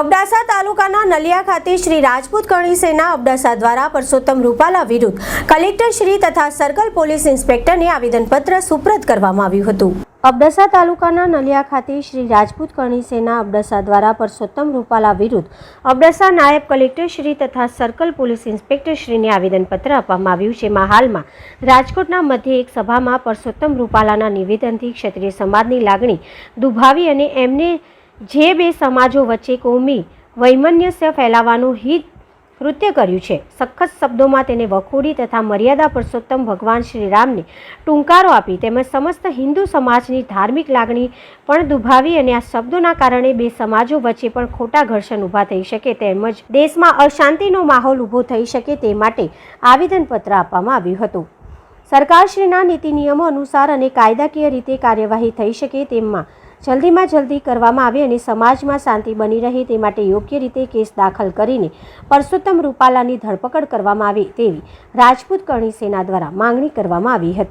અબડાસા તાલુકાના નલિયા ખાતે શ્રી રાજપૂત કરણી અબડાસા દ્વારા પરસોત્તમ રૂપાલા વિરુદ્ધ કલેક્ટર શ્રી તથા સર્કલ પોલીસ ઇન્સ્પેક્ટરને આવેદનપત્ર સુપ્રત કરવામાં આવ્યું હતું. અબડાસા તાલુકાના નલિયા ખાતે શ્રી રાજપૂત કરણી અબડાસા દ્વારા પરસોત્તમ રૂપાલા વિરુદ્ધ અબડાસા નાયબ કલેક્ટર શ્રી તથા સર્કલ પોલીસ ઇન્સ્પેક્ટર શ્રીને આવેદનપત્ર આપવામાં આવ્યું જેમાં હાલમાં રાજકોટના મધ્ય એક સભામાં પરસોત્તમ રૂપાલાના નિવેદનથી ક્ષત્રિય સમાજની લાગણી દુભાવી અને એમને જે બે સમાજો વચ્ચે કોમી વૈમનસ્ય ફેલાવાનું હિત કૃત્ય કર્યું છે. સખત શબ્દોમાં તેને વખોડી તથા મર્યાદા પુરુષોત્તમ ભગવાન શ્રી રામને ટૂંકારો આપી તેમજ સમસ્ત હિન્દુ સમાજની ધાર્મિક લાગણી પણ દુભાવી અને આ શબ્દોના કારણે બે સમાજો વચ્ચે પણ ખોટા ઘર્ષણ ઊભા થઈ શકે તેમજ દેશમાં અશાંતિનો માહોલ ઊભો થઈ શકે તે માટે આવેદનપત્ર આપવામાં આવ્યું હતું. સરકારશ્રીના નીતિ નિયમો અનુસાર અને કાયદાકીય રીતે કાર્યવાહી થઈ શકે તેમાં જલ્દીમાં જલ્દી કરવામાં આવે અને સમાજમાં શાંતિ બની રહે તે માટે યોગ્ય રીતે કેસ દાખલ કરીને પરસોત્તમ રૂપાલાની ધરપકડ કરવામાં આવે તેવી રાજપૂત કરણી સેના દ્વારા માંગણી કરવામાં આવી હતી.